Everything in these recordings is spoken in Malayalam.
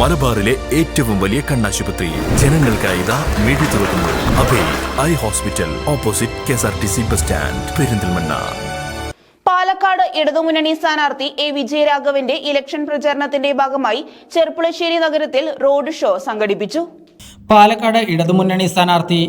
മലബാറിലെ ഏറ്റവും വലിയ കണ്ണാശുപത്രി. ജനങ്ങൾക്കായി ഇതാ മിഴി തുറക്കുന്നു. Abhay eye hospital opposite K S R T C bus stand Perinthalmanna. Palakkad ഇടതുമുന്നണി സ്ഥാനാർത്ഥി എ വിജയരാഘവന്റെ ഇലക്ഷൻ പ്രചാരണത്തിന്റെ ഭാഗമായി ചെർപ്പുളശ്ശേരി നഗരത്തിൽ റോഡ് ഷോ സംഘടിപ്പിച്ചു. പാലക്കാട് ഇടതുമുന്നണി സ്ഥാനാർത്ഥി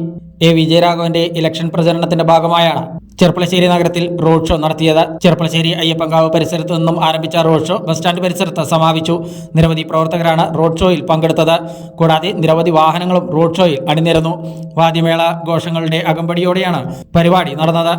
എ വിജയരാഘവന്റെ ഇലക്ഷൻ പ്രചരണത്തിന്റെ ഭാഗമായാണ് ചെർപ്പളശ്ശേരി നഗരത്തിൽ റോഡ് ഷോ നടത്തിയത്. ചെർപ്പളശ്ശേരി അയ്യപ്പങ്കാവ് പരിസരത്ത് നിന്നും ആരംഭിച്ച റോഡ് ഷോ ബസ് സ്റ്റാൻഡ് പരിസരത്ത് സമാപിച്ചു. നിരവധി പ്രവർത്തകരാണ് റോഡ് ഷോയിൽ പങ്കെടുത്തത്. കൂടാതെ നിരവധി വാഹനങ്ങളും റോഡ് ഷോയിൽ അണിനിരന്നു. വാദ്യമേള ഘോഷങ്ങളുടെ അകമ്പടിയോടെയാണ് പരിപാടി നടന്നത്.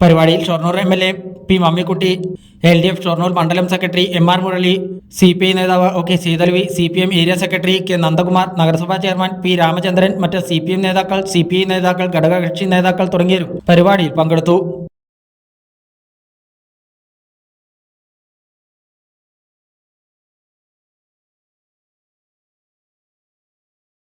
പരിപാടിയിൽ Shoranur M L A P Mammikutty L D F Shoranur മണ്ഡലം secretary M R Murali C P I നേതാവ് O K Sreedhalvi C P M area secretary K Nandakumar നഗരസഭാ ചെയർമാൻ പി രാമചന്ദ്രൻ മറ്റ് സി പി എം നേതാക്കൾ സി പി ഐ നേതാക്കൾ ഘടകകക്ഷി നേതാക്കൾ തുടങ്ങിയവരും പരിപാടിയിൽ പങ്കെടുത്തു.